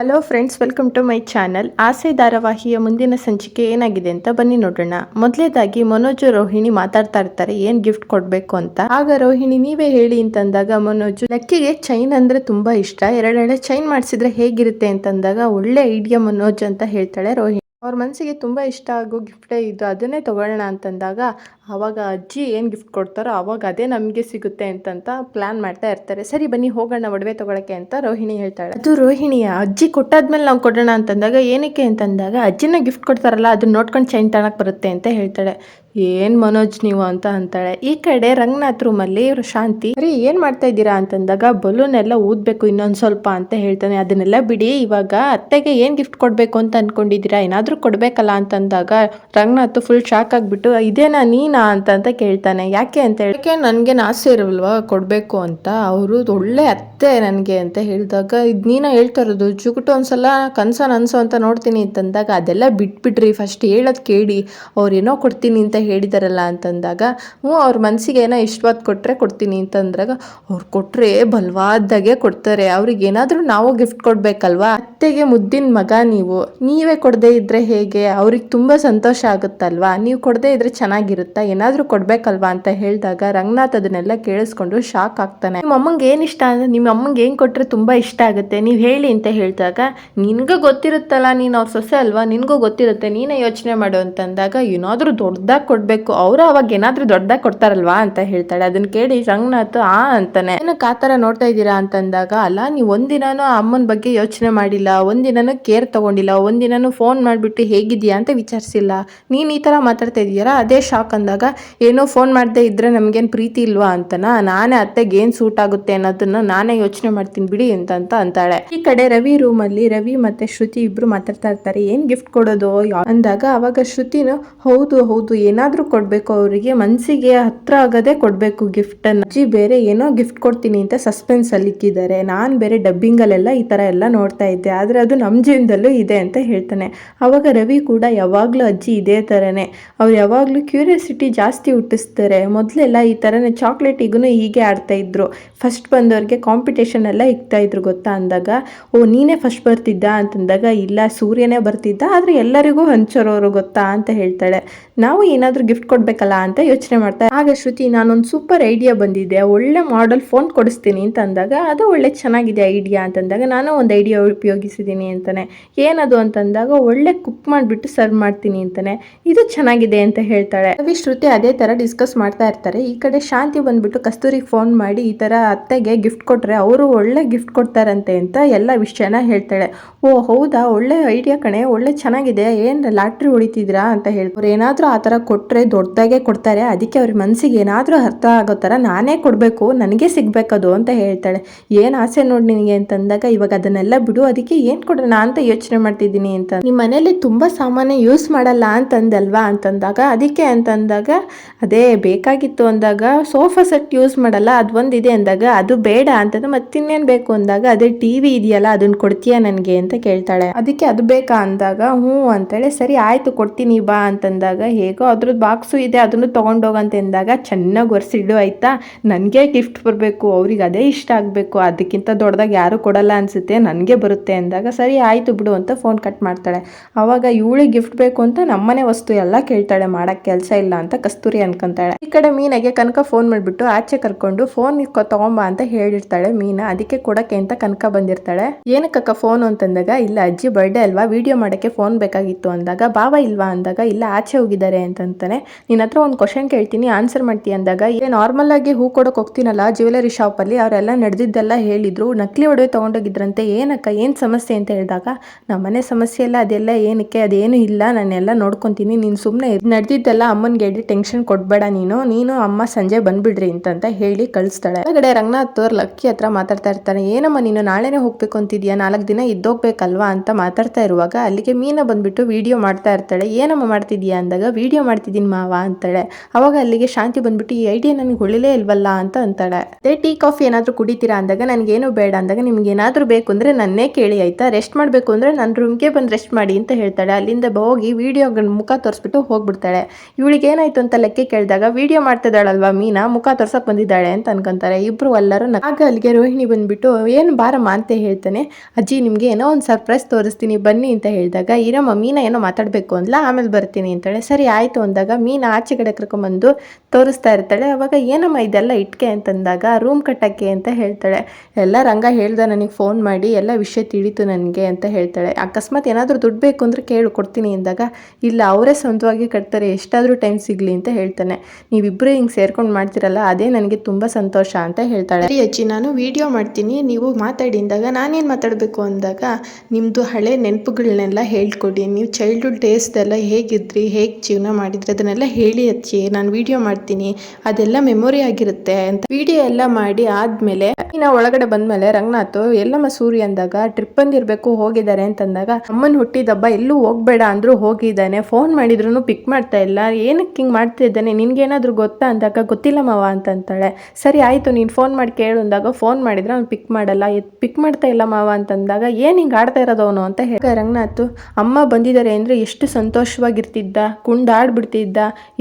Hello friends welcome to my channel Aase ಧಾರಾವಾಹಿಯ ಮುಂದಿನ ಸಂಚಿಕೆ ಏನಾಗಿದೆ ಅಂತ ಬನ್ನಿ ನೋಡೋಣ. ಮೊದಲೇದಾಗಿ ಮನೋಜು ರೋಹಿಣಿ ಮಾತಾಡ್ತಾ ಇರ್ತಾರೆ, ಏನ್ ಗಿಫ್ಟ್ ಕೊಡ್ಬೇಕು ಅಂತ. ಆಗ ರೋಹಿಣಿ, ನೀವೇ ಹೇಳಿ ಅಂತಂದಾಗ ಮನೋಜು, ಲಕ್ಕಿಗೆ ಚೈನ್ ಅಂದ್ರೆ ತುಂಬಾ ಇಷ್ಟ. ಎರಡೆಡೆ ಚೈನ್ ಮಾಡಿಸಿದ್ರೆ ಹೇಗಿರುತ್ತೆ ಅಂತಂದಾಗ ಒಳ್ಳೆ ಐಡಿಯಾ ಮನೋಜ್ ಅಂತ ಹೇಳ್ತಾಳೆ ರೋಹಿಣಿ. ಅವ್ರ ಮನಸ್ಸಿಗೆ ತುಂಬ ಇಷ್ಟ ಆಗೋ ಗಿಫ್ಟೇ ಇದು. ಅದನ್ನೇ ತಗೊಳ್ಳೋಣ ಅಂತಂದಾಗ ಆವಾಗ ಅಜ್ಜಿ ಏನು ಗಿಫ್ಟ್ ಕೊಡ್ತಾರೋ ಅವಾಗ ಅದೇ ನಮಗೆ ಸಿಗುತ್ತೆ ಅಂತಂತ ಪ್ಲಾನ್ ಮಾಡ್ತಾ ಇರ್ತಾರೆ. ಸರಿ ಬನ್ನಿ ಹೋಗೋಣ ಒಡವೆ ತೊಗೊಳಕ್ಕೆ ಅಂತ ರೋಹಿಣಿ ಹೇಳ್ತಾಳೆ. ಅದು ರೋಹಿಣಿಯ, ಅಜ್ಜಿ ಕೊಟ್ಟಾದ್ಮೇಲೆ ನಾವು ಕೊಡೋಣ ಅಂತಂದಾಗ ಏನಕ್ಕೆ ಅಂತಂದಾಗ ಅಜ್ಜಿನ ಗಿಫ್ಟ್ ಕೊಡ್ತಾರಲ್ಲ, ಅದನ್ನ ನೋಡ್ಕೊಂಡು ಚೈನ್ ತಾಣಕ್ಕೆ ಬರುತ್ತೆ ಅಂತ ಹೇಳ್ತಾಳೆ. ಏನು ಮನೋಜ್ ನೀವು ಅಂತ ಅಂತಾಳೆ. ಈ ಕಡೆ ರಂಗನಾಥ್ ರೂಮಲ್ಲಿ ಇವರು ಶಾಂತಿ ರೀ ಏನು ಮಾಡ್ತಾ ಇದ್ದೀರಾ? ಅಂತಂದಾಗ ಬಲೂನ್ ಎಲ್ಲ ಊದಬೇಕು ಇನ್ನೊಂದು ಸ್ವಲ್ಪ ಅಂತ ಹೇಳ್ತಾನೆ. ಅದನ್ನೆಲ್ಲ ಬಿಡಿ, ಇವಾಗ ಅತ್ತೆಗೆ ಏನು ಗಿಫ್ಟ್ ಕೊಡಬೇಕು ಅಂತ ಅನ್ಕೊಂಡಿದ್ದೀರಾ? ಏನಾದರೂ ಕೊಡಬೇಕಲ್ಲ ಅಂತಂದಾಗ ರಂಗನಾಥ್ ಫುಲ್ ಶಾಕ್ ಆಗಿಬಿಟ್ಟು, ಇದೇನಾ ನೀನಾ? ಅಂತ ಅಂತ ಕೇಳ್ತಾನೆ. ಯಾಕೆ ಅಂತ ಹೇಳಿ ಯಾಕೆ ನನಗೆ ಆಸೆ ಇರಲ್ವಾ ಕೊಡಬೇಕು ಅಂತ. ಅವರು ಒಳ್ಳೆ ಅತ್ತೆ ನನಗೆ ಅಂತ ಹೇಳಿದಾಗ, ಇದು ನೀನು ಹೇಳ್ತಾ ಇರೋದು, ಜುಗುಟು ಒಂದ್ಸಲ ಕನ್ಸ ನನ್ಸು ಅಂತ ನೋಡ್ತೀನಿ ಅಂತಂದಾಗ ಅದೆಲ್ಲ ಬಿಟ್ಬಿಟ್ರಿ ಫಸ್ಟ್ ಹೇಳೋದು ಕೇಳಿ ಅವ್ರೇನೋ ಕೊಡ್ತೀನಿ ಅಂತ ಹೇಳಿದಾರಲ್ಲ ಅಂತಂದಾಗ ಹ್ಞೂ, ಅವ್ರ ಮನಸ್ಸಿಗೆ ಏನೋ ಇಷ್ಟವಾದ ಕೊಟ್ಟರೆ ಕೊಡ್ತೀನಿ ಅಂತಂದಾಗ ಅವ್ರು ಕೊಟ್ಟರೆ ಬಲವಾದಾಗೆ ಕೊಡ್ತಾರೆ. ಅವ್ರಿಗೆ ಏನಾದರೂ ನಾವು ಗಿಫ್ಟ್ ಕೊಡಬೇಕಲ್ವಾ? ಅತ್ತೆಗೆ ಮುದ್ದಿನ ಮಗ ನೀವು. ನೀವೇ ಕೊಡದೇ ಇದ್ದರೆ ಹೇಗೆ? ಅವ್ರಿಗೆ ತುಂಬ ಸಂತೋಷ ಆಗುತ್ತಲ್ವಾ? ನೀವು ಕೊಡದೇ ಇದ್ದರೆ ಚೆನ್ನಾಗಿರುತ್ತಾ? ಏನಾದರೂ ಕೊಡಬೇಕಲ್ವಾ ಅಂತ ಹೇಳಿದಾಗ ರಂಗನಾಥ್ ಅದನ್ನೆಲ್ಲ ಕೇಳಿಸ್ಕೊಂಡು ಶಾಕ್ ಆಗ್ತಾನೆ. ನಿಮ್ಮ ಅಮ್ಮಂಗೆ ಏನು ಇಷ್ಟ? ಅಂದ್ರೆ ನಿಮ್ಮ ಅಮ್ಮಂಗೆ ಏನು ಕೊಟ್ಟರೆ ತುಂಬ ಇಷ್ಟ ಆಗುತ್ತೆ? ನೀವು ಹೇಳಿ ಅಂತ ಹೇಳಿದಾಗ, ನಿನ್ಗೂ ಗೊತ್ತಿರುತ್ತಲ್ಲ ನೀನು ಅವ್ರ ಸೊಸೆ ಅಲ್ವಾ? ನಿನಗೂ ಗೊತ್ತಿರುತ್ತೆ. ನೀನೇ ಯೋಚನೆ ಮಾಡು ಅಂತಂದಾಗ, ಏನಾದರೂ ದೊಡ್ಡದಾಗಿ ಕೊಡಬೇಕು. ಅವರು ಅವಾಗ ಏನಾದರೂ ದೊಡ್ಡದಾಗಿ ಕೊಡ್ತಾರಲ್ವಾ? ಅಂತ ಹೇಳ್ತಾಳೆ. ಅದನ್ನ ಕೇಳಿ ರಂಗನಾಥ್, ಆ ಅಂತಾನೆ. ಏನಕ್ಕೆ ಆ ಥರ ನೋಡ್ತಾ ಇದ್ದೀರಾ? ಅಂತಂದಾಗ, ಅಲ್ಲ, ನೀವು ಒಂದಿನಾನು ಅಮ್ಮನ ಬಗ್ಗೆ ಯೋಚನೆ ಮಾಡಿಲ್ಲ. ಒಂದಿನಾನು ಕೇರ್ ತಗೊಂಡಿಲ್ಲ. ಒಂದಿನಾನು ಫೋನ್ ಮಾಡಿಬಿಟ್ಟು ಹೇಗಿದ್ಯಾ? ಅಂತ ವಿಚಾರಿಸಿಲ್ಲ. ನೀನು ಈ ಥರ ಮಾತಾಡ್ತಾ ಇದೀಯಾ ಅದೇ ಶಾಕ್ ಅಂದಾಗ ಏನೋ ಫೋನ್ ಮಾಡದೇ ಇದ್ರೆ ನಮಗೇನು ಪ್ರೀತಿ ಇಲ್ವಾ ಅಂತನ? ನಾನೇ ಅತ್ತೆಗೆ ಏನು ಸೂಟ್ ಆಗುತ್ತೆ ಅನ್ನೋದನ್ನ ನಾನೇ ಯೋಚನೆ ಮಾಡ್ತೀನಿ ಬಿಡಿ ಅಂತ ಅಂತ ಅಂತಾಳೆ. ಈ ಕಡೆ ರವಿ ರೂಮಲ್ಲಿ ರವಿ ಮತ್ತೆ ಶ್ರುತಿ ಇಬ್ರು ಮಾತಾಡ್ತಾ ಇರ್ತಾರೆ. ಏನ್ ಗಿಫ್ಟ್ ಕೊಡೋದು? ಅಂದಾಗ ಅವಾಗ ಶ್ರುತಿನು, ಹೌದು ಹೌದು, ಏನಾದ್ರೂ ಕೊಡ್ಬೇಕು ಅವರಿಗೆ. ಮನ್ಸಿಗೆ ಹತ್ರ ಆಗದೆ ಕೊಡ್ಬೇಕು ಗಿಫ್ಟ್ ಅನ್ನ. ಅಜ್ಜಿ, ಬೇರೆ ಏನೋ ಗಿಫ್ಟ್ ಕೊಡ್ತೀನಿ ಅಂತ ಸಸ್ಪೆನ್ಸ್ ಅಲ್ಲಿ ಇಕ್ಕಿದ್ದಾರೆ. ನಾನ್ ಬೇರೆ ಡಬ್ಬಿಂಗ್ ಅಲ್ಲೆಲ್ಲ ಈ ತರ ಎಲ್ಲ ನೋಡ್ತಾ ಇದ್ದೆ. ಆದ್ರೆ ಅದು ನಮ್ ಜೀವನದಲ್ಲೂ ಇದೆ ಅಂತ ಹೇಳ್ತಾನೆ. ಅವಾಗ ರವಿ ಕೂಡ ಯಾವಾಗ್ಲೂ ಅಜ್ಜಿ ಇದೇ ತರನೇ. ಅವ್ರು ಯಾವಾಗ್ಲೂ ಕ್ಯೂರಿಯಾಸಿಟಿ ಜಾಸ್ತಿ ಹುಟ್ಟಿಸ್ತಾರೆ. ಮೊದಲೆಲ್ಲ ಈ ಥರನೇ ಚಾಕ್ಲೇಟಿಗೂ ಹೀಗೆ ಆಡ್ತಾ ಇದ್ರು. ಫಸ್ಟ್ ಬಂದವ್ರಿಗೆ ಕಾಂಪಿಟೇಷನ್ ಎಲ್ಲ ಇಕ್ತಾ ಇದ್ರು ಗೊತ್ತಾ ಅಂದಾಗ. ಓ, ನೀನೇ ಫಸ್ಟ್ ಬರ್ತಿದ್ದ ಅಂತಂದಾಗ, ಇಲ್ಲ, ಸೂರ್ಯನೇ ಬರ್ತಿದ್ದ, ಆದರೆ ಎಲ್ಲರಿಗೂ ಹಂಚರೋರು ಗೊತ್ತಾ ಅಂತ ಹೇಳ್ತಾಳೆ. ನಾವು ಏನಾದರೂ ಗಿಫ್ಟ್ ಕೊಡಬೇಕಲ್ಲ ಅಂತ ಯೋಚನೆ ಮಾಡ್ತಾರೆ ಆಗ ಶ್ರುತಿ, ನಾನೊಂದು ಸೂಪರ್ ಐಡಿಯಾ ಬಂದಿದೆ. ಒಳ್ಳೆ ಮಾಡೆಲ್ ಫೋನ್ ಕೊಡಿಸ್ತೀನಿ ಅಂತ ಅಂದಾಗ, ಅದು ಒಳ್ಳೆ ಚೆನ್ನಾಗಿದೆ ಐಡಿಯಾ ಅಂತಂದಾಗ, ನಾನು ಒಂದು ಐಡಿಯಾ ಉಪಯೋಗಿಸಿದ್ದೀನಿ ಅಂತಾನೆ. ಏನದು ಅಂತಂದಾಗ, ಒಳ್ಳೆ ಕುಕ್ ಮಾಡಿಬಿಟ್ಟು ಸರ್ವ್ ಮಾಡ್ತೀನಿ ಅಂತಾನೆ. ಇದು ಚೆನ್ನಾಗಿದೆ ಅಂತ ಹೇಳ್ತಾಳೆ. ರವಿ ಶ್ರುತಿ ಅದೇ ತರ ಡಿಸ್ಕಸ್ ಮಾಡ್ತಾ ಇರ್ತಾರೆ. ಈ ಕಡೆ ಶಾಂತಿ ಬಂದ್ಬಿಟ್ಟು ಕಸ್ತೂರಿಗೆ ಫೋನ್ ಮಾಡಿ ಈ ತರ ಅತ್ತೆಗೆ ಗಿಫ್ಟ್ ಕೊಟ್ಟರೆ ಅವರು ಒಳ್ಳೆ ಗಿಫ್ಟ್ ಕೊಡ್ತಾರಂತೆ ಅಂತ ಎಲ್ಲ ವಿಷಯನ ಹೇಳ್ತಾಳೆ. ಓ ಹೌದಾ? ಒಳ್ಳೆ ಐಡಿಯಾ ಕಣೆ. ಒಳ್ಳೆ ಚೆನ್ನಾಗಿದೆ. ಏನು ಲಾಟ್ರಿ ಹೊಡಿತಿದ್ರಾ ಅಂತ ಹೇಳ್ತಾರೆ. ಏನಾದರೂ ಆ ತರ ಕೊಟ್ಟರೆ ದೊಡ್ಡದಾಗೆ ಕೊಡ್ತಾರೆ. ಅದಕ್ಕೆ ಅವ್ರ ಮನಸ್ಸಿಗೆ ಏನಾದರೂ ಅರ್ಥ ಆಗೋ ಥರ ನಾನೇ ಕೊಡಬೇಕು. ನನಗೆ ಸಿಗಬೇಕದು ಅಂತ ಹೇಳ್ತಾಳೆ. ಏನು ಆಸೆ ನೋಡಿ ನಿನಗೆ ಅಂತಂದಾಗ ಇವಾಗ ಅದನ್ನೆಲ್ಲ ಬಿಡು. ಅದಕ್ಕೆ ಏನು ಕೊಡೋಣ ಅಂತ ಯೋಚನೆ ಮಾಡ್ತಿದ್ದೀನಿ ಅಂತ. ನಿಮ್ಮ ಮನೇಲಿ ತುಂಬ ಸಾಮಾನ್ಯ ಯೂಸ್ ಮಾಡಲ್ಲ ಅಂತಂದಲ್ವಾ ಅಂತಂದಾಗ, ಅದಕ್ಕೆ ಅಂತಂದಾಗ ಅದೇ, ಬೇಕಾಗಿತ್ತು ಅಂದಾಗ, ಸೋಫಾ ಸೆಟ್ ಯೂಸ್ ಮಾಡಲ್ಲ ಅದು ಒಂದಿದೆ ಅಂದಾಗ, ಅದು ಬೇಡ ಅಂತಂದ್ರೆ ಮತ್ತಿನ್ನೇನು ಬೇಕು ಅಂದಾಗ, ಅದೇ ಟಿ ವಿ ಇದೆಯಲ್ಲ ಅದನ್ನು ಕೊಡ್ತೀಯಾ ನನಗೆ? ಅಂತ ಕೇಳ್ತಾಳೆ. ಅದಕ್ಕೆ ಅದು ಬೇಕಾ? ಅಂದಾಗ, ಹ್ಞೂ, ಅಂತೇಳಿ, ಸರಿ, ಆಯ್ತು, ಕೊಡ್ತೀನಿ, ಬಾ, ಅಂತಂದಾಗ, ಹೇಗೋ ಅದ್ರದ್ದು ಬಾಕ್ಸು ಇದೆ, ಅದನ್ನು ತೊಗೊಂಡೋಗಂತ ಅಂದಾಗ ಚೆನ್ನಾಗಿ ಒರೆಸಿಡು, ಆಯ್ತಾ? ನನಗೆ ಗಿಫ್ಟ್ ಬರಬೇಕು, ಅವ್ರಿಗೆ ಅದೇ ಇಷ್ಟ ಆಗಬೇಕು, ಅದಕ್ಕಿಂತ ದೊಡ್ಡದಾಗಿ ಯಾರು ಕೊಡಲ್ಲ ಅನ್ಸುತ್ತೆ, ನನಗೆ ಬರುತ್ತೆ ಅಂದಾಗ, ಸರಿ, ಆಯ್ತು ಬಿಡು, ಅಂತ ಫೋನ್ ಕಟ್ ಮಾಡ್ತಾಳೆ. ಅವಾಗ, ಇವಳಿಗೆ ಗಿಫ್ಟ್ ಬೇಕು ಅಂತ ನಮ್ಮನೆ ವಸ್ತು ಎಲ್ಲ ಕೇಳ್ತಾಳೆ ಮಾಡೋಕ್ಕೆ ಕೆಲಸ ಇಲ್ಲ ಅಂತ. ಕಸ್ತೂರಿ ಅನ್ಕೊಂತಾಳೆ. ಈ ಕಡೆ ಮೀನಾಗೆ ಕನಕ ಫೋನ್ ಮಾಡ್ಬಿಟ್ಟು ಆಚೆ ಕರ್ಕೊಂಡು ಫೋನ್ ತಗೊಂಬ ಅಂತ ಹೇಳಿರ್ತಾಳೆ ಮೀನಾ. ಅದಕ್ಕೆ ಕೊಡಕ್ಕೆ ಅಂತ ಕನಕ ಬಂದಿರ್ತಾಳೆ. ಏನಕ್ಕಕ್ಕ ಫೋನ್ ಅಂತಂದಾಗ, ಇಲ್ಲ ಅಜ್ಜಿ ಬರ್ಡೇ ಅಲ್ವಾ? ವಿಡಿಯೋ ಮಾಡಕ್ಕೆ ಫೋನ್ ಬೇಕಾಗಿತ್ತು ಅಂದಾಗ, ಬಾವ ಇಲ್ವಾ? ಅಂದಾಗ, ಇಲ್ಲ, ಆಚೆ ಹೋಗಿದ್ದಾರೆ ಅಂತಂತಾನೆ. ನಿನ್ನ ಹತ್ರ ಒಂದು ಕ್ವಶನ್ ಕೇಳ್ತೀನಿ ಆನ್ಸರ್ ಮಾಡ್ತೀಯ? ಅಂದಾಗ, ಏ ನಾರ್ಮಲ್ ಆಗಿ ಹೂ ಕೊಡಕ್ ಹೋಗ್ತೀನಲ್ಲ? ಜ್ಯುವೆಲರಿ ಅಲ್ಲಿ ಅವರೆಲ್ಲ ನಡೆದಿದ್ದೆಲ್ಲ ಹೇಳಿದ್ರು. ನಕಲಿ ಒಡವೆ ತಗೊಂಡೋಗಿದ್ರಂತೆ. ಏನಕ್ಕ? ಏನ್ ಸಮಸ್ಯೆ? ಅಂತ ಹೇಳಿದಾಗ ನಮ್ಮನೆ ಸಮಸ್ಯೆ ಎಲ್ಲ ಅದೆಲ್ಲ ಏನಕ್ಕೆ? ಅದೇನು ಇಲ್ಲ. ನಾನೆಲ್ಲ ನೋಡ್ಕೊಂತೀನಿ. ನೀನ್ ಸುಮ್ಮನೆ ನಡೆದಿದ್ದೆಲ್ಲ ಅಮ್ಮನಿಗೆ ಹೇಳಿ ಟೆನ್ಷನ್ ಕೊಡಬೇಡ ನೀನು ನೀನು ಅಮ್ಮ ಸಂಜೆ ಬಂದ್ಬಿಡ್ರಿ ಅಂತಂತ ಹೇಳಿ ಕಳಿಸ್ತಾಳೆ. ಹೊರಗಡೆ ರಂಗನಾಥ್ ಅವ್ರ ಲಕ್ಕಿ ಹತ್ರ ಮಾತಾಡ್ತಾ ಇರ್ತಾನೆ, ಏನಮ್ಮ ನೀನು ನಾಳೆನೇ ಹೋಗ್ಬೇಕು ಅಂತಿದ್ಯಾ, ನಾಲ್ಕು ದಿನ ಇದ್ದೋಗ್ಬೇಕಲ್ವಾ ಅಂತ ಮಾತಾಡ್ತಾ ಇರುವಾಗ ಅಲ್ಲಿಗೆ ಮೀನ ಬಂದ್ಬಿಟ್ಟು ವಿಡಿಯೋ ಮಾಡ್ತಾ ಇರ್ತಾಳೆ, ಏನಮ್ಮ ಮಾಡ್ತಿದ್ಯಾ ಅಂದಾಗ, ವಿಡಿಯೋ ಮಾಡ್ತಿದ್ದೀನಿ ಮಾವ ಅಂತಾಳೆ. ಅವಾಗ ಅಲ್ಲಿಗೆ ಶಾಂತಿ ಬಂದ್ಬಿಟ್ಟು, ಈ ಐಡಿಯಾ ನನಗೆ ಒಳ್ಳೆಲೇ ಇಲ್ವಲ್ಲ ಅಂತ ಅಂತಾಳೆ. ಅದೇ ಟೀ, ಕಾಫಿ ಏನಾದರೂ ಕುಡಿತೀರಾ ಅಂದಾಗ ನನಗೇನು ಬೇಡ, ಅಂದಾಗ ನಿಮ್ಗೆ ಏನಾದರೂ ಬೇಕು ಅಂದರೆ ನನ್ನೇ ಕೇಳಿ ಆಯ್ತಾ? ರೆಸ್ಟ್ ಮಾಡಬೇಕು ಅಂದರೆ ನನ್ನ ರೂಮ್ಗೆ ಬಂದು ರೆಸ್ಟ್ ಮಾಡಿ ಅಂತ ಹೇಳ್ತಾಳೆ. ಅಲ್ಲಿಂದ ಹೋಗಿ ವಿಡಿಯೋ ಮುಖ ತೋರಿಸ್ಬಿಟ್ಟು ಹೋಗ್ಬಿಡ್ತಾಳೆ. ಇವಳಿಗೆ ಏನಾಯ್ತು ಏನಾಯ್ತು ಅಂತ ಲೆಕ್ಕ ಕೇಳಿದಾಗ ವಿಡಿಯೋ ಮಾಡ್ತಿದ್ದಾಳಲ್ವಾ ಮೀನಾ, ಮುಖ ತೋರ್ಸಕ್ ಬಂದಿದ್ದಾಳೆ ಅಂತ ಅನ್ಕೊಂತಾರೆ. ಇಬ್ರು ಎಲ್ಲರೂ ಆಗ ಅಲ್ಲಿಗೆ ರೋಹಿಣಿ ಬಂದ್ಬಿಟ್ಟು, ಏನು ಬಾರಮ್ಮ? ಅಂತ ಹೇಳ್ತಾನೆ. ಅಜ್ಜಿ, ನಿಮ್ಗೆ ಏನೋ ಒಂದು ಸರ್ಪ್ರೈಸ್ ತೋರಿಸ್ತೀನಿ, ಬನ್ನಿ ಅಂತ ಹೇಳಿದಾಗ, ಇರಮ್ಮ, ಮೀನಾ ಏನೋ ಮಾತಾಡಬೇಕು ಅಂದ್ಲ, ಆಮೇಲೆ ಬರ್ತೀನಿ ಅಂತಾಳೆ. ಸರಿ, ಆಯ್ತು ಅಂದಾಗ ಮೀನಾ ಆಚೆ ಕಡೆ ಕರ್ಕೊಂಬಂದು ತೋರಿಸ್ತಾ ಇರ್ತಾಳೆ. ಅವಾಗ, ಏನಮ್ಮ ಇದೆಲ್ಲ ಇಟ್ಕೆ? ಅಂತಂದಾಗ ರೂಮ್ ಕಟ್ಟಕ್ಕೆ ಅಂತ ಹೇಳ್ತಾಳೆ. ಎಲ್ಲ ರಂಗ ಹೇಳ್ದ ನನಗೆ ಫೋನ್ ಮಾಡಿ, ಎಲ್ಲ ವಿಷಯ ತಿಳಿತು ನನಗೆ ಅಂತ ಹೇಳ್ತಾಳೆ. ಅಕಸ್ಮಾತ್ ಏನಾದರೂ ದುಡ್ಡು ಬೇಕು ಅಂದರೆ ಕೇಳು, ಕೊಡ್ತೀನಿ ಅಂದಾಗ, ಇಲ್ಲ, ಅವರೇ ಸ್ವಂತವಾಗಿ ಕಟ್ತಾರೆ, ಎಷ್ಟಾದರೂ ಟೈಮ್ ಸಿಗಲಿ ಅಂತ ಹೇಳ್ತಾನೆ. ನೀವಿಬ್ಬರು ಹಿಂಗೆ ಸೇರ್ಕೊಂಡು ಮಾಡ್ತಿರಲ್ಲ, ಅದೇ ನನಗೆ ತುಂಬ ಸಂತೋಷ ಅಂತ ಹೇಳ್ತಾಳೆ. ಸರಿ ಅಜ್ಜಿ, ನಾನು ವಿಡಿಯೋ ಮಾಡ್ತೀನಿ. ನೀವು ಮಾತಾಡಿ ಅಂದಾಗ, ನಾನೇನು ಮಾತಾಡಬೇಕು ಅಂದಾಗ ನಿಮ್ಮದು ಹಳೆ ನೆನಪುಗಳನ್ನೆಲ್ಲ ಹೇಳ್ಕೊಡಿ. ನೀವು ಚೈಲ್ಡ್ಹುಡ್ ಡೇಸ್ದೆಲ್ಲ ಹೇಗಿದ್ರಿ, ಹೇಗೆ ಜೀವನ ಮಾಡಿದ್ರಿ, ಅದನ್ನೆಲ್ಲ ಹೇಳಿ ಅಜ್ಜಿ. ನಾನು ವಿಡಿಯೋ ಮಾಡ್ತೀನಿ. ಅದೆಲ್ಲ ಮೆಮೊರಿ ಆಗಿರುತ್ತೆ ಅಂತ. ವಿಡಿಯೋ ಎಲ್ಲ ಮಾಡಿ ಆದಮೇಲೆ, ಇನ್ನು ಒಳಗಡೆ ಬಂದಮೇಲೆ, ರಂಗನಾಥ್, ಎಲ್ಲಮ್ಮ ಸೂರ್ಯ ಅಂದಾಗ ಟ್ರಿಪ್ ಬಂದಿರಬೇಕು, ಹೋಗಿದ್ದಾರೆ ಅಂತಂದಾಗ, ಅಮ್ಮನ ಹುಟ್ಟಿದಬ್ಬ ಎಲ್ಲೂ ಹೋಗ್ಬೇಡ ಅಂದರೂ ಹೋಗಿದ್ದಾನೆ. ಫೋನ್ ಮಾಡಿದ್ರು ಪಿಕ್ ಮಾಡ್ತಾ ಇಲ್ಲ. ಏನಕ್ಕೆ ಹಿಂಗೆ ಮಾಡ್ತಿದ್ದಾನೆ ನಿನಗೇನಾದರೂ ಗೊತ್ತಾ ಅಂದಾಗ, ಗೊತ್ತಿಲ್ಲ ಮಾವ ಅಂತಂತಾಳೆ ಸರಿ ಆಯಿತು, ನೀನು ಫೋನ್ ಮಾಡಿ ಕೇಳು ಅಂದಾಗ ಫೋನ್ ಮಾಡಿದ್ರೆ ಅವ್ನು ಪಿಕ್ ಮಾಡಲ್ಲ. ಪಿಕ್ ಮಾಡ್ತಾ ಇಲ್ಲ ಮಾವ ಅಂತಂದಾಗ ಏನು ಹಿಂಗೆ ಆಡ್ತಾ ಇರೋದವನು ಅಂತ ಹೇಳಿ. ರಂಗನಾಥ್, ಅಮ್ಮ ಬಂದಿದ್ದಾರೆ ಅಂದರೆ ಎಷ್ಟು ಸಂತೋಷವಾಗಿರ್ತಿದ್ದ, ಕುಂಡಾಡ್ಬಿಡ್ತಿದ್ದ,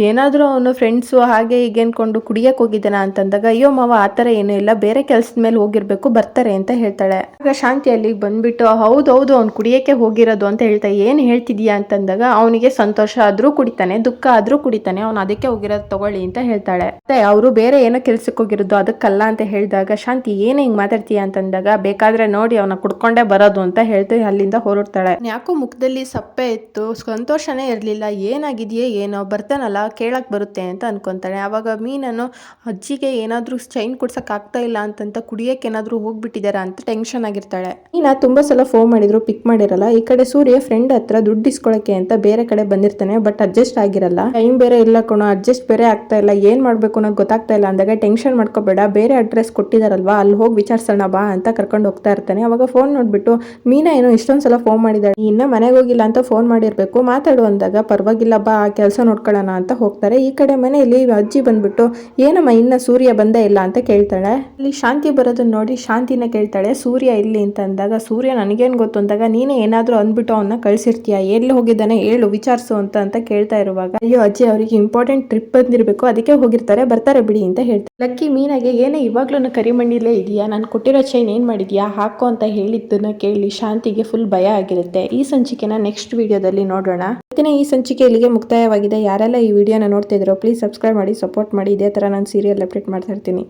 ಏನಾದರೂ ಅವನು ಫ್ರೆಂಡ್ಸು ಹಾಗೆ ಹೀಗೆ ಅನ್ಕೊಂಡು ಕುಡಿಯಕ್ಕೆ ಹೋಗಿದ್ದಾನ ಅಂತಂದಾಗ ಅಯ್ಯೋ ಮಾವ, ಆ ಥರ ಏನೂ ಇಲ್ಲ, ಬೇರೆ ಕೆಲಸದ ಮೇಲೆ ಹೋಗಿರ್ಬೇಕು, ಬರ್ತಾರೆ ಅಂತ ಹೇಳ್ತಾಳೆ. ಆಗ ಶಾಂತಿ ಅಲ್ಲಿಗೆ ಬಂದ್ಬಿಟ್ಟು, ಹೌದು ಹೌದು, ಅವ್ನು ಕುಡಿಯಕ್ಕೆ ಹೋಗಿರೋದು ಅಂತ ಹೇಳ್ತಾ, ಏನು ಹೇಳ್ತಿದ್ಯಾ ಅಂತಂದಾಗ ಅವನಿಗೆ ಸಂತೋಷ ಆದರೂ ಕುಡಿತಾನೆ, ದುಃಖ ಆದರೂ ಕುಡಿತಾನೆ. ಅವ್ನು ಅದಕ್ಕೆ ಹೋಗಿರೋದು ತಗೊಳ್ಳಿ ಅಂತ ಹೇಳ್ತಾಳೆ. ಮತ್ತೆ ಅವರು ಬೇರೆ ಏನೋ ಕೆಲ್ಸಕ್ಕೆ ಹೋಗಿರೋದು ಅದಕ್ಕಲ್ಲ ಅಂತ ಹೇಳಿದಾಗ ಶಾಂತಿ ಏನು ಹಿಂಗೆ ಮಾತಾಡ್ತೀಯ? ಅಂತಂದಾಗ ಬೇಕಾದ್ರೆ ನೋಡಿ ಅವನ ಕುಡ್ಕೊಂಡೇ ಬರೋದು ಅಂತ ಹೇಳ್ತು ಅಲ್ಲಿಂದ ಹೊರಡ್ತಾಳೆ. ಯಾಕೋ ಮುಖದಲ್ಲಿ ಸಪ್ಪೆ ಇತ್ತು ಸಂತೋಷನೇ ಇರಲಿಲ್ಲ ಏನಾಗಿದೆಯೇ ಏನೋ ಬರ್ತಾನಲ್ಲ ಕೇಳಕ್ ಬರುತ್ತೆ ಅಂತ ಅನ್ಕೊಂತಾಳೆ. ಅವಾಗ ಮೀನನ್ನು ಅಜ್ಜಿಗೆ ಏನಾದರೂ ಚೈನ್ ಕೊಡ್ಸಕ್ ಆಗ್ತಾ ಇಲ್ಲ ಅಂತಂತ ಕುಡಿಯಕ್ಕೆ ಏನಾದರೂ ಹೋಗ್ಬಿಟ್ಟಿದಾರ? ಅಂತ ಟೆನ್ಷನ್ ಆಗಿರ್ತಾಳೆ. ಮೀನಾ ತುಂಬಾ ಸಲ ಫೋನ್ ಮಾಡಿದ್ರು ಪಿಕ್ ಮಾಡಿರಲ್ಲ. ಈ ಕಡೆ ಸೂರ್ಯ ಫ್ರೆಂಡ್ ಹತ್ರ ದುಡ್ಡು ಇಸ್ಕೊಳಕ್ಕೆ ಅಂತ ಬೇರೆ ಕಡೆ ಬಂದಿರ್ತಾನೆ ಬಟ್ ಅಡ್ಜಸ್ಟ್ ಆಗಿರಲ್ಲ. ಟೈಮ್ ಬೇರೆ ಇಲ್ಲ ಕಣೋ ಅಡ್ಜಸ್ಟ್ ಬೇರೆ ಆಗ್ತಾ ಇಲ್ಲ, ಏನು ಮಾಡಬೇಕು ಅನ್ನೋದು ಗೊತ್ತಾಗ್ತಾ ಇಲ್ಲ. ಅಂದಾಗ ಟೆನ್ಷನ್ ಮಾಡ್ಕೋಬೇಡ, ಬೇರೆ ಅಡ್ರೆಸ್ ಕೊಟ್ಟಿದಾರಲ್ವಾ, ಅಲ್ಲಿ ಹೋಗಿ ವಿಚಾರಿಸೋಣ ಬಾ ಅಂತ ಕರ್ಕೊಂಡು ಹೋಗ್ತಾ ಇರ್ತಾನೆ. ಅವಾಗ ಫೋನ್ ನೋಡ್ಬಿಟ್ಟು, ಮೀನಾ ಏನೋ ಇಷ್ಟೊಂದು ಸಲ ಫೋನ್ ಮಾಡಿದಾಳೆ ಇನ್ನ ಮನೆಗೆ ಹೋಗಿಲ್ಲ ಅಂತ ಫೋನ್ ಮಾಡಿರ್ಬೇಕು. ಮಾತಾಡು ಅಂದಾಗ, ಪರವಾಗಿಲ್ಲ ಬಾ, ಆ ಕೆಲಸ ನೋಡ್ಕೊಳ್ಳೋಣ ಅಂತ ಹೋಗ್ತಾರೆ. ಈ ಕಡೆ ಮನೆಯಲ್ಲಿ ಅಜ್ಜಿ ಬಂದ್ಬಿಟ್ಟು, ಏನಮ್ಮ, ಇನ್ನ ಸೂರ್ಯ ಬಂದೇ ಇಲ್ಲ ಅಂತ ಕೇಳ್ತಾಳೆ. ಅಲ್ಲಿ ಶಾಂತಿ ಬರೋದನ್ನ ನೋಡಿ ಶಾಂತಿನ ಕೇಳ್ತಾಳೆ, ಸೂರ್ಯ ಇಲ್ಲಿ ಅಂತ ಅಂದಾಗ, ಸೂರ್ಯ ನನಗೇನು ಗೊತ್ತು? ಅಂದಾಗ, ನೀನೇ ಏನಾದರೂ ಅಂದ್ಬಿಟ್ಟು ಅವನ್ನ ಕಳ್ಸಿರ್ತೀಯ? ಎಲ್ಲಿ ಹೋಗಿದ್ದಾನೆ? ಹೇಳು, ವಿಚಾರಿಸು ಅಂತ ಅಂತ ಕೇಳ್ತಾ ಇರುವಾಗ, ಅಯ್ಯೋ ಅಜ್ಜಿ, ಅವರಿಗೆ ಇಂಪಾರ್ಟೆಂಟ್ ಟ್ರಿಪ್ ಬಂದಿರಬೇಕು ಅದಕ್ಕೆ ಹೋಗಿರ್ತಾರೆ, ಬರ್ತಾರೆ ಬಿಡಿ ಅಂತ ಹೇಳ್ತಾರೆ. ಲಕ್ಕಿ ಮೀನಾಗೆ, ಏನೇ ಇವಾಗ್ಲೂ ಕರಿಮಣ್ಣಿಲೇ ಇದೆಯಾ ನಾನು ಕೊಟ್ಟಿರೋ ಚೈನ್ ಏನು ಮಾಡಿದ್ಯಾ? ಹಾಕೋ ಅಂತ ಹೇಳಿದ್ದನ್ನ ಕೇಳಿ ಶಾಂತಿಗೆ ಫುಲ್ ಭಯ ಆಗಿರುತ್ತೆ. ಈ ಸಂಚಿಕೆನ ನೆಕ್ಸ್ಟ್ ವಿಡಿಯೋದಲ್ಲಿ ನೋಡೋಣ. ಇವತ್ತಿನ ಈ ಸಂಚಿಕೆ ಇಲ್ಲಿಗೆ ಮುಕ್ತಾಯವಾಗಿದೆ. ಯಾರೆಲ್ಲ ಈ ವಿಡಿಯೋನ ನೋಡ್ತಿದ್ದೀರೋ ಪ್ಲೀಸ್ ಸಬ್ಸ್ಕ್ರೈಬ್ ಮಾಡಿ ಸಪೋರ್ಟ್ ಮಾಡಿ. ಇದೇ ಥರ ನಾನು ಸೀರಿಯಲ್ ಅಪ್ಡೇಟ್ ಮಾಡ್ತಾ ಇರ್ತೀನಿ.